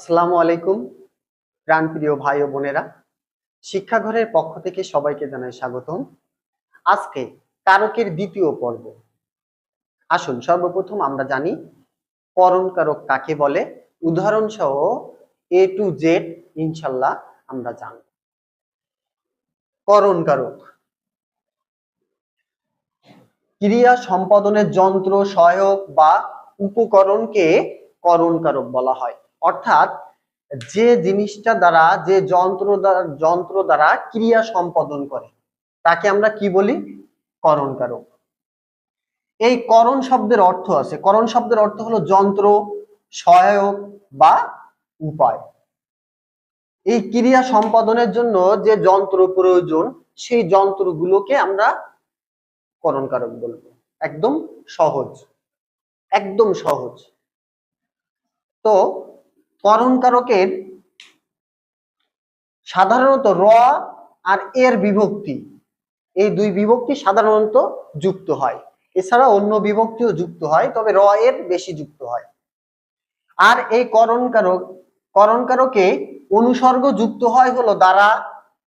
আসসালামু আলাইকুম, প্রাণপ্রিয় ভাই ও বোনেরা। শিক্ষাঘরের পক্ষ থেকে সবাইকে জানাই স্বাগতম। আজকে কারকের দ্বিতীয় পর্ব। আসুন, সর্বপ্রথম আমরা জানি করণ কারক কাকে বলে। উদাহরণ সহ এ টু জেড ইনশাল্লাহ আমরা জানব। করণ কারক। ক্রিয়া সম্পাদনের যন্ত্র সহায়ক বা উপকরণকে করণ কারক বলা হয়। অর্থাৎ যে জিনিসটা দ্বারা, যে যন্ত্র দ্বারা যন্ত্র দ্বারা ক্রিয়া সম্পাদন করে, তাকে আমরা কি বলি? করণ কারক। এই করণ শব্দের অর্থ আছে। করণ শব্দের অর্থ হলো যন্ত্র, সহায়ক বা উপায়। এই ক্রিয়া সম্পাদনের জন্য যে যন্ত্র প্রয়োজন, সেই যন্ত্রগুলোকে আমরা করণ কারক বলব। একদম সহজ। একদম সহজ। তো করণ কারকের সাধারণত র আর এর বিভক্তি। এই দুই বিভক্তি সাধারণত যুক্ত হয়। এছাড়া অন্য বিভক্তিও যুক্ত হয়, তবে র এর বেশি যুক্ত হয়। আর এই করণ কারক করণ কারকে অনুসর্গ যুক্ত হয় হলো দ্বারা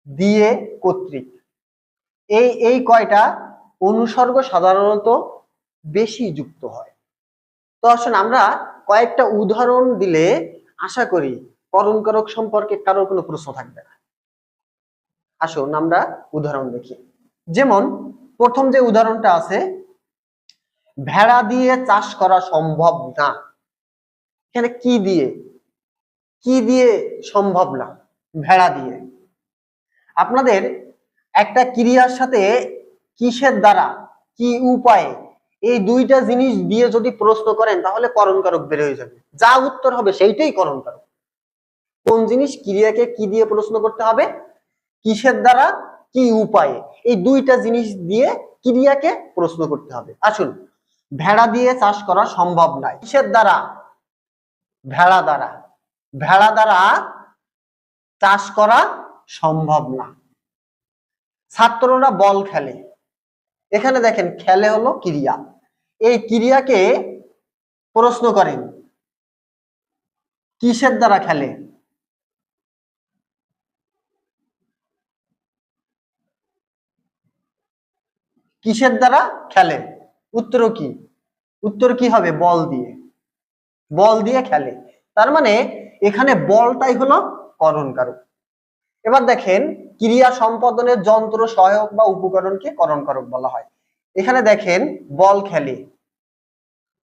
দিয়ে কর্তৃক। এই এই কয়টা অনুসর্গ সাধারণত বেশি যুক্ত হয়। তো আসুন আমরা কয়েকটা উদাহরণ দিলে আশা করি করণ কারক সম্পর্কে কারোর কোনো প্রশ্ন থাকবে না। আসুন আমরা উদাহরণ দেখি। যেমন, প্রথম যে উদাহরণটা আছে, ভেড়া দিয়ে চাষ করা সম্ভব না। এখানে কি দিয়ে? কি দিয়ে সম্ভব না? ভেড়া দিয়ে। আপনাদের একটা ক্রিয়ার সাথে কিসের দ্বারা, কি উপায়ে এই দুইটা জিনিস দিয়ে যদি প্রশ্ন করেন, তাহলে করণ কারক বের হয়ে যাবে। যা উত্তর হবে সেইটাই করণ কারক কোন জিনিস ক্রিয়াকে কি দিয়ে প্রশ্ন করতে হবে? কিসের দ্বারা? কি উপায়ে? এই দুইটা জিনিস দিয়ে ক্রিয়াকে প্রশ্ন করতে হবে। আসুন, ভেড়া দিয়ে চাষ করা সম্ভব নয়। কিসের দ্বারা? ভেড়া দ্বারা। ভেড়া দ্বারা চাষ করা সম্ভব না। ছাত্ররা বল খেলে। এখানে দেখেন, খেলে হলো ক্রিয়া। এই ক্রিয়াকে প্রশ্ন করেন। কিসের দ্বারা খেলে? কিসের দ্বারা খেলে? উত্তর কি? উত্তর কি হবে? বল দিয়ে। বল দিয়ে খেলে। তার মানে এখানে বলটাই হলো করণ কারক এবার দেখেন, ক্রিয়া সম্পাদনের যন্ত্র সহায়ক বা উপকরণকে করণ কারক বলা হয়। এখানে দেখেন, বল খেলে।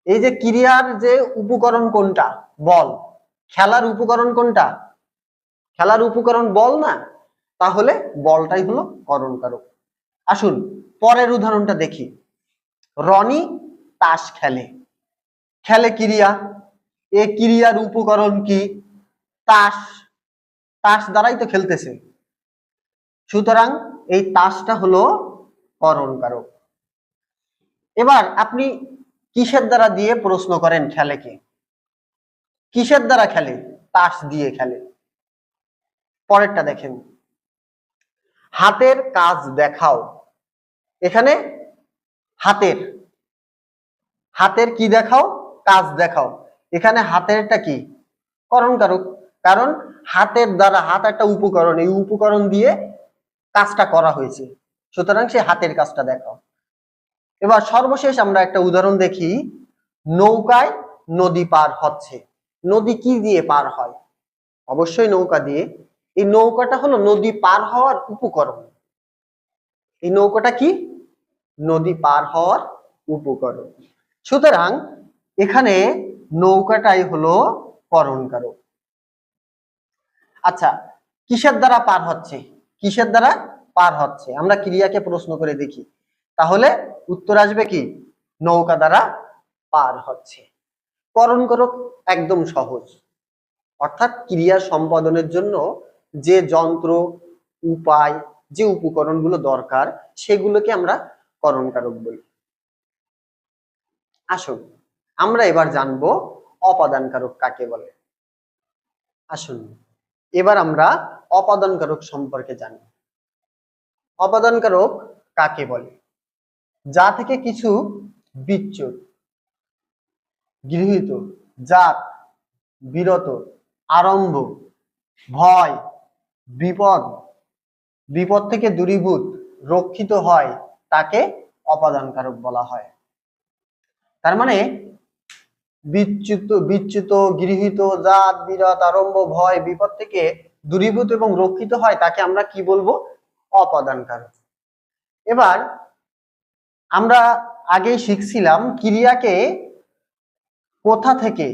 এই যে ক্রিয়ার যে উপকরণ কোনটা? বল। খেলার উপকরণ কোনটা? খেলার উপকরণ বল না? তাহলে বলটাই হলো করণ কারক আসুন, পরের উদাহরণটা দেখি। রনি তাস খেলে। খেলে ক্রিয়া। এ ক্রিয়ার উপকরণ কি? তাস। তাস দ্বারাই তো খেলতেছে। সুতরাং এই তাসটা হলো করণ কারক এবার আপনি কিসের দ্বারা দিয়ে প্রশ্ন করেন খেলে কে? কিসের দ্বারা খেলে? তাস দিয়ে খেলে। পরেরটা দেখেন। হাতের কাজ দেখাও। এখানে হাতের। হাতের কি দেখাও? কাজ দেখাও। এখানে হাতেরটা কি? করণ কারক কারণ হাতের দ্বারা, হাত একটা উপকরণ। এই উপকরণ দিয়ে কাজটা করা হয়েছে। সুতরাং সে হাতের কাজটা দেখাও। এবার সর্বশেষ আমরা একটা উদাহরণ দেখি। নৌকায় নদী পার হচ্ছে। নদী কি দিয়ে পার হয়? অবশ্যই নৌকা দিয়ে। এই নৌকাটা হলো নদী পার হওয়ার উপকরণ। এই নৌকাটা কি? নদী পার হওয়ার উপকরণ। সুতরাং এখানে নৌকাটাই হলো করণ কারক আচ্ছা কিসের দ্বারা পার হচ্ছে? কিসের দ্বারা পার হচ্ছে? আমরা ক্রিয়াকে প্রশ্ন করে দেখি। তাহলে উত্তর আসবে কি? নৌকা দ্বারা পার হচ্ছে। করণ করক একদম সহজ। অর্থাৎ ক্রিয়া সম্পাদনের জন্য যে যন্ত্র, উপায়, যে উপকরণগুলো দরকার, সেগুলোকে আমরা করণকারক বলি। আসুন, আমরা এবার জানব অপাদান কারক কাকে বলে। আসুন, এবার আমরা অপাদান কারক সম্পর্কে জানি। অপাদান কারক কাকে বলে? যা থেকে কিছু বিচ্যুত, গৃহীত, জাত, বিরত, আরম্ভ, ভয়, বিপদ বিপদ থেকে দূরীভূত, রক্ষিত হয় তাকে অপাদান কারক বলা হয়। তার মানে বিচ্যুত বিচ্যুত, গৃহীত, জাত, বিরত, আরম্ভ, ভয়, বিপদ থেকে দূরীভূত এবং রক্ষিত হয় তাকে আমরা কি বলব? অপাদান কারক এবার আমরা আগেই শিখছিলাম ক্রিয়াকে কোথা থেকে,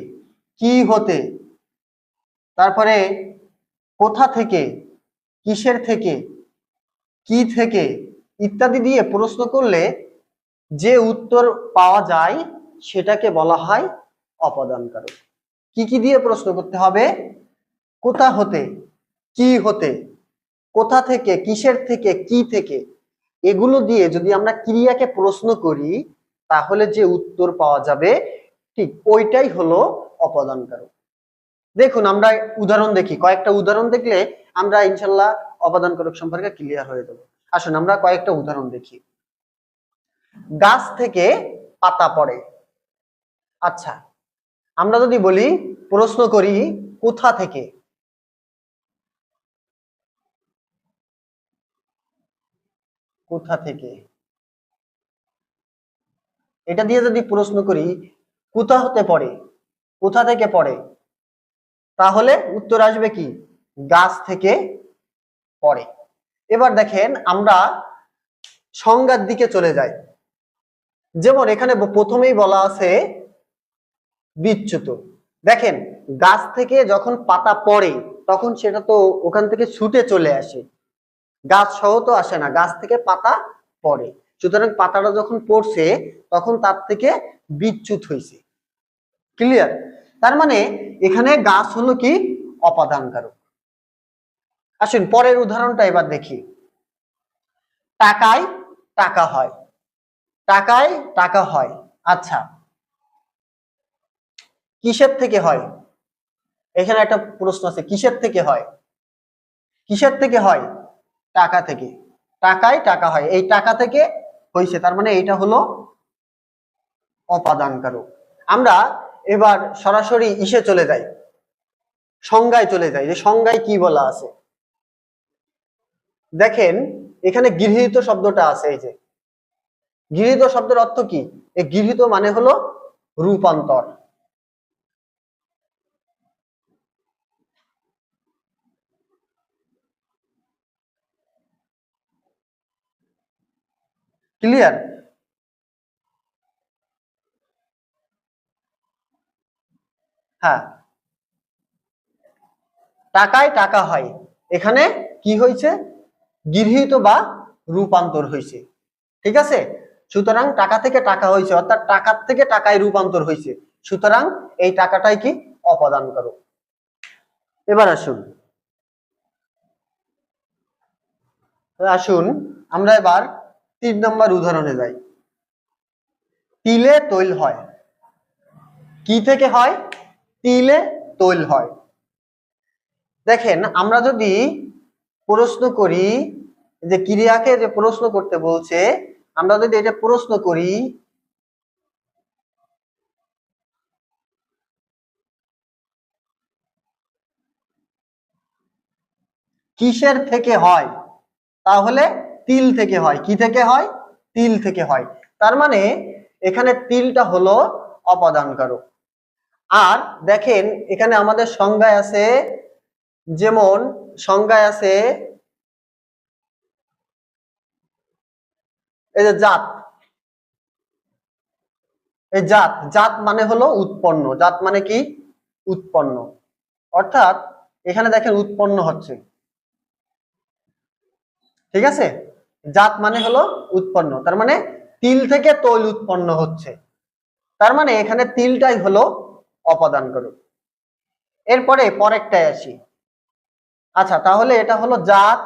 কি হতে, তারপরে কোথা থেকে, কিসের থেকে, কি থেকে ইত্যাদি দিয়ে প্রশ্ন করলে যে উত্তর পাওয়া যায় সেটাকে বলা হয় অপদান কারক কি কি দিয়ে প্রশ্ন করতে হবে? কোথা হতে, কি হতে, কোথা থেকে, কিসের থেকে, কি থেকে এগুলো দিয়ে যদি আমরা ক্রিয়াকে প্রশ্ন করি, তাহলে যে উত্তর পাওয়া যাবে, ঠিক ওইটাই হলো অপদান কারক দেখুন, আমরা উদাহরণ দেখি। কয়েকটা উদাহরণ দেখলে আমরা ইনশাল্লাহ অপাদান কারক সম্পর্কে ক্লিয়ার হয়ে যাব। আসুন, আমরা কয়েকটা উদাহরণ দেখি। গাছ থেকে পাতা পড়ে। আচ্ছা আমরা যদি বলি, প্রশ্ন করি, কোথা থেকে? কোথা থেকে? এটা দিয়ে যদি প্রশ্ন করি, কোথা হতে পড়ে? কোথা থেকে পড়ে? তাহলে উত্তর আসবে কি? গাছ থেকে পড়ে। এবার দেখেন আমরা সংজ্ঞার দিকে চলে যাই। যেমন এখানে প্রথমেই বলা আছে বিচ্যুত। দেখেন, গাছ থেকে যখন পাতা পড়ে, তখন সেটা তো ওখান থেকে ছুটে চলে আসে। গাছ সহ তো আসে না, গাছ থেকে পাতা পড়ে। সুতরাং পাতাটা যখন পড়ছে, তখন তার থেকে বিচ্যুত হয়েছে। ক্লিয়ার তার মানে এখানে গাছ হলো কি? অপাদান কারক আসুন, পরের উদাহরণটা এবার দেখি। টাকায় টাকা হয়। টাকায় টাকা হয়। আচ্ছা। কিসের থেকে হয়? এখানে একটা প্রশ্ন আছে, কিসের থেকে হয়? কিসের থেকে হয়? টাকা থেকে। টাকায় টাকা হয়। এই টাকা থেকে হয়েছে তার মানে এটা হলো অপাদান কারক আমরা এবার সরাসরি ইসে চলে যাই। সংজ্ঞায় চলে যাই। যে সংজ্ঞায় কি বলা আছে? দেখেন, এখানে গৃহীত শব্দটা আছে এই যে। গৃহীত শব্দের অর্থ কি? এই গৃহীত মানে হলো রূপান্তর। ক্লিয়ার হ্যাঁ। টাকায় টাকা হয়। এখানে কি হয়েছে? গৃহীত বা রূপান্তর হয়েছে। ঠিক আছে? সুতরাং টাকা থেকে টাকা হয়েছে, অর্থাৎ টাকার থেকে টাকায় রূপান্তর হয়েছে। সুতরাং এই টাকাটাই কি অপদান করো। এবার আসুন। আসুন, আমরা এবার তিন নম্বর উদাহরণে যাই। তিলে তৈল হয়। কি থেকে হয়? তিলে তৈল হয়। দেখেন, আমরা যদি প্রশ্ন করি যে ক্রিয়াকে যে প্রশ্ন করতে বলছে, আমরা যদি এটা প্রশ্ন করি, কিসের থেকে হয়? তাহলে তিল থেকে হয়। কি থেকে হয়? তিল থেকে হয়। তার মানে এখানে তিলটা হলো অপাদান কারক আর দেখেন, এখানে আমাদের সংজ্ঞায় আছে যেমন, সংজ্ঞায় আছে এই যে জাত। এই জাত জাত মানে হলো উৎপন্ন। জাত মানে কি? উৎপন্ন। অর্থাৎ এখানে দেখেন উৎপন্ন হচ্ছে। ঠিক আছে? জাত মানে হলো উৎপন্ন। তার মানে তিল থেকে তৈল উৎপন্ন হচ্ছে। তার মানে এখানে তিলটাই হলো অপাদান করুক এরপরে পরেরটায় আসি। আচ্ছা তাহলে এটা হলো জাত।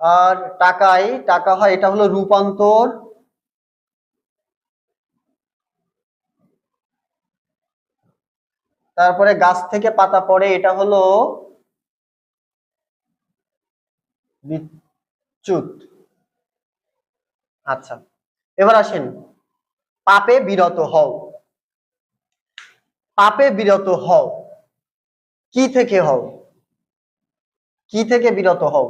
আর টাকায় টাকা হয়, এটা হলো রূপান্তর। তারপরে গাছ থেকে পাতা পড়ে, এটা হলো বিচ্যুত আচ্ছা এবার আসেন, পাপে বিরত হও। পাপে বিরত হও। কি থেকে হও? কি থেকে বিরত হও?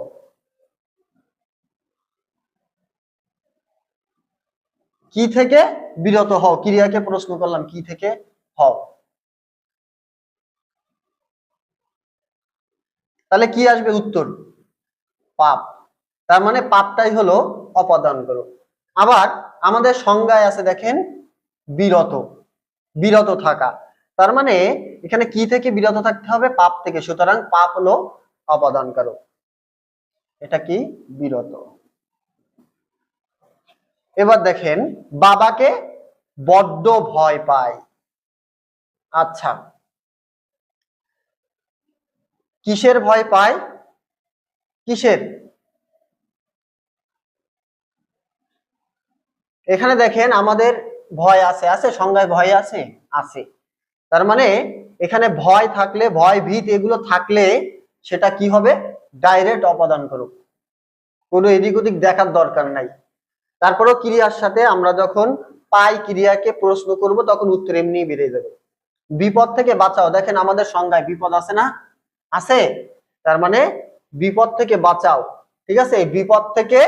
কি থেকে বিরত হও? ক্রিয়াকে প্রশ্ন করলাম, কি থেকে হও? তাহলে কি আসবে উত্তর? পাপ। তার মানে পাপটাই হলো অপদান করো আবার আমাদের সংজ্ঞায় আছে দেখেন, বিরত বিরত থাকা। তার মানে এখানে কি থেকে বিরত থাকতে হবে? পাপ থেকে। সুতরাং পাপ হলো অপদান করো এটা কি? বিরত। এবার দেখেন, বাবাকে বড্ড ভয় পায়। আচ্ছা কিসের ভয় পায়? কিসের? এখানে দেখেন আমাদের ভয় আছে আছে, সংজ্ঞায় ভয় আছে? আছে। তার মানে এখানে ভয় থাকলে, ভয় ভীত এগুলো থাকলে সেটা কি হবে? ডাইরেক্ট অপদান করুক। কোনো এদিক ওদিক দেখার দরকার নাই। তারপরেও ক্রিয়ার সাথে আমরা যখন পাই ক্রিয়াকে প্রশ্ন করব, তখন উত্তর এমনি বেড়ে যাবে। বিপদ থেকে বাঁচাও। দেখেন আমাদের সংজ্ঞায় বিপদ আছে না? আছে? তার মানে বিপদ থেকে বাঁচাও। ঠিক আছে? বিপদ থেকে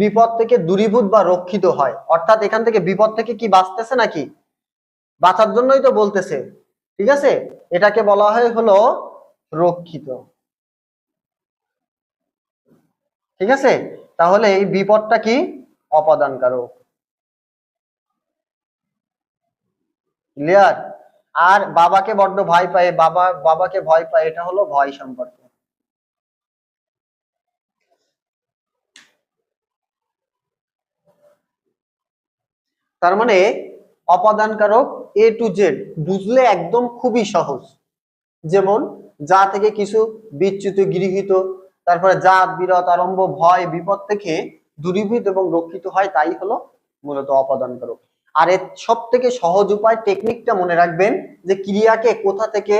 বিপদ থেকে দূরীভূত বা রক্ষিত হয়। অর্থাৎ এখান থেকে বিপদ থেকে কি বাঁচতেছে নাকি? বাঁচার জন্যই তো বলতেছে। ঠিক আছে? এটাকে বলা হয় হলো রক্ষিত। ঠিক আছে? তাহলে এই বিপদটা কি? অপদান কারক ক্লিয়ার আর বাবাকে বড্ড ভয় পায়। বাবা বাবাকে ভয় পায়। এটা হলো ভয় সম্পর্ক। তার মানে অপাদান কারক এ টু জেড বুঝলে একদম খুবই সহজ। যেমন যা থেকে কিছু বিচ্যুত গৃহীত, তারপরে জাত, বিরত, আরম্ভ, ভয়, বিপদ থেকে দূরীভূত এবং রক্ষিত হয়, তাই হলো মূলত অপাদান কারক আর এর সব থেকে সহজ উপায় টেকনিকটা মনে রাখবেন যে ক্রিয়াকে কোথা থেকে,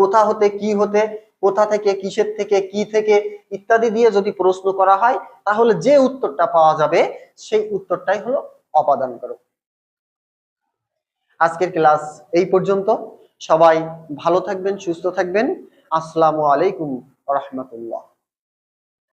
কোথা হতে, কি হতে, কোথা থেকে, কিসের থেকে, কি থেকে ইত্যাদি দিয়ে যদি প্রশ্ন করা হয়, তাহলে যে উত্তরটা পাওয়া যাবে, সেই উত্তরটাই হলো অপাদান করো। আজকের ক্লাস এই পর্যন্ত। সবাই ভালো থাকবেন সুস্থ থাকবেন। আসসালামু আলাইকুম রহমতুল্লাহ।